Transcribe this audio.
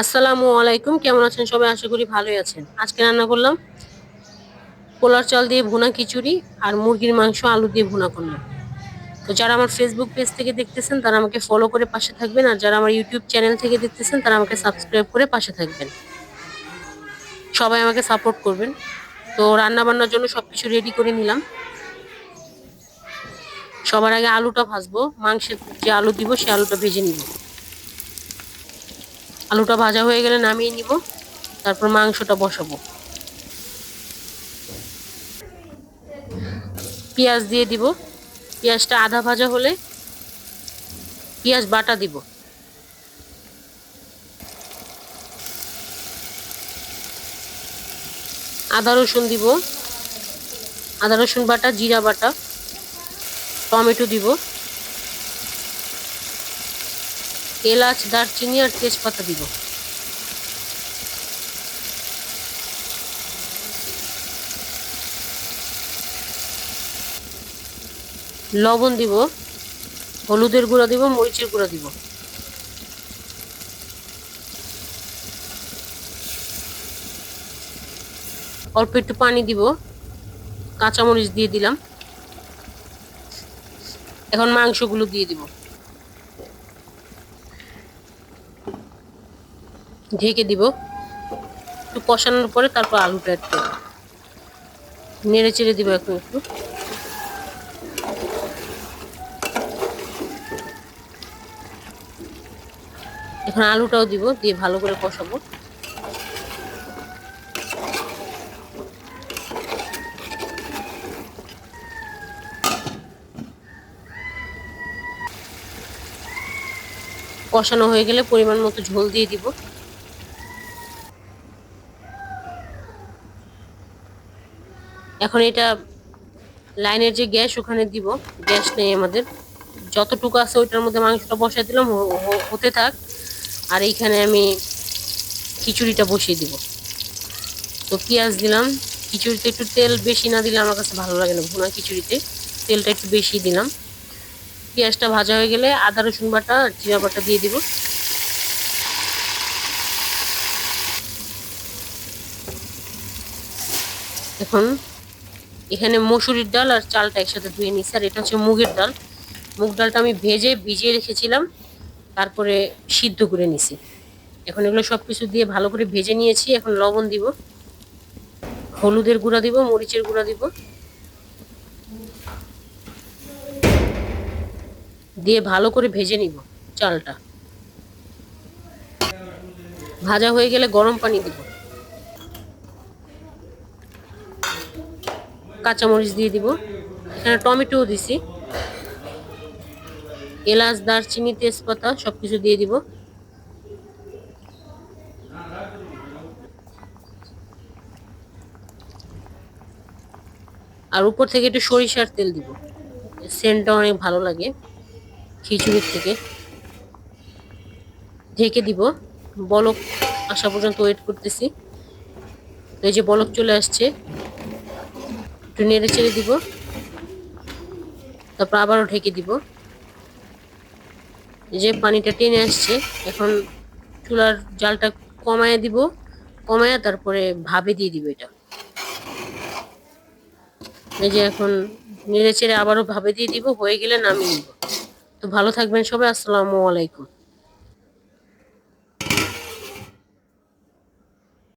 আসসালামু আলাইকুম। কেমন আছেন সবাই? আশা করি ভালোই আছেন। আজকে রান্না করলাম পোলার চাল দিয়ে ভুনা খিচুড়ি আর মুরগির মাংস আলু দিয়ে ভুনা করলাম। তো যারা আমার ফেসবুক পেজ থেকে দেখতেছেন, তারা আমাকে ফলো করে পাশে থাকবেন আর যারা আমার ইউটিউব চ্যানেল থেকে দেখতেছেন, তারা আমাকে সাবস্ক্রাইব করে পাশে থাকবেন। সবাই আমাকে সাপোর্ট করবেন। তো রান্না বান্নার জন্য সব কিছু রেডি করে নিলাম। সবার আগে আলুটা ভাজবো। মাংসের যে আলু দিব, সে আলুটা ভেজে নিব। আলুটা ভাজা হয়ে গেলে নামিয়ে নিব, তারপর মাংসটা বসাবো। পেঁয়াজ দিয়ে দিব। পেঁয়াজটা আধা ভাজা হলে পেঁয়াজ বাটা দিব। আদা রসুন দিব। আদা রসুন বাটা, জিরা বাটা, টমেটো দিব। এলাচ, দারচিনি আর তেজপাতা দিব। লবণ দিব, হলুদের গুঁড়া দিব, মরিচের গুঁড়া দিব। অল্প একটু পানি দিব, কাঁচামরিচ দিয়ে দিলাম। এখন মাংসগুলো দিয়ে দিব। ঢেকে দিব। একটু কষানোর পরে তারপর আলুটা করব নেড়ে চেড়ে দিব এখন একটু। এখন আলুটাও দিব, দিয়ে ভালো করে কষাবো। কষানো হয়ে গেলে পরিমাণ মতো ঝোল দিয়ে দিব। এখন এটা লাইনের যে গ্যাস, ওখানে দিব। গ্যাস নেই আমাদের। যতটুকু আছে ওইটার মধ্যে মাংসটা বসাই দিলাম হতে থাক। আর এইখানে আমি খিচুড়িটা বসিয়ে দিব। তো পেঁয়াজ দিলাম। খিচুড়িতে একটু তেল বেশি না দিলে আমার কাছে ভালো লাগে না ভুনা খিচুড়িতে। তেলটা একটু বেশি দিলাম। পেঁয়াজটা ভাজা হয়ে গেলে আদা, রসুন বাটা আর জিরা বাটা দিয়ে দিব। এখন এখানে মসুরির ডাল আর চালটা একসাথে ধুয়ে নিচ্ছি আর এটা হচ্ছে মুগের ডাল। মুগ ডালটা আমি ভেজে, ভিজিয়ে রেখেছিলাম। তারপরে সিদ্ধ করে নিছি। এখন এগুলো সব কিছু দিয়ে ভালো করে ভেজে নিয়েছি। এখন লবণ দিব। হলুদের গুঁড়া দিব, মরিচের গুঁড়া দিব। দিয়ে ভালো করে ভেজে নিব চালটা। ভাজা হয়ে গেলে গরম পানি দিব। কাঁচামরিচ দিয়ে দিব। এখানে টমেটোও দিছি। এলাচ, দারচিনি, তেজপাতা সব কিছু দিয়ে দিব। আর উপর থেকে একটু সরিষার তেল দিব। সেন্টটা অনেক ভালো লাগে খিচুড়ির থেকে। ঢেকে দিব। বলক আসা পর্যন্ত ওয়েট করতেছি। এই যে বলক চলে আসছে। একটু নেড়ে চেড়ে দিব। তারপর আবারও ঢেকে দিব। যে পানিটা টেনে আসছে, এখন চুলার জালটা কমায় দিব। কমায় তারপরে ভাবে দিয়ে দিব এটা। এই যে এখন নেড়ে চেড়ে আবারও ভাবে দিয়ে দিব, হয়ে গেলে নামিয়ে নিব। তো ভালো থাকবেন সবাই, আসসালামু আলাইকুম।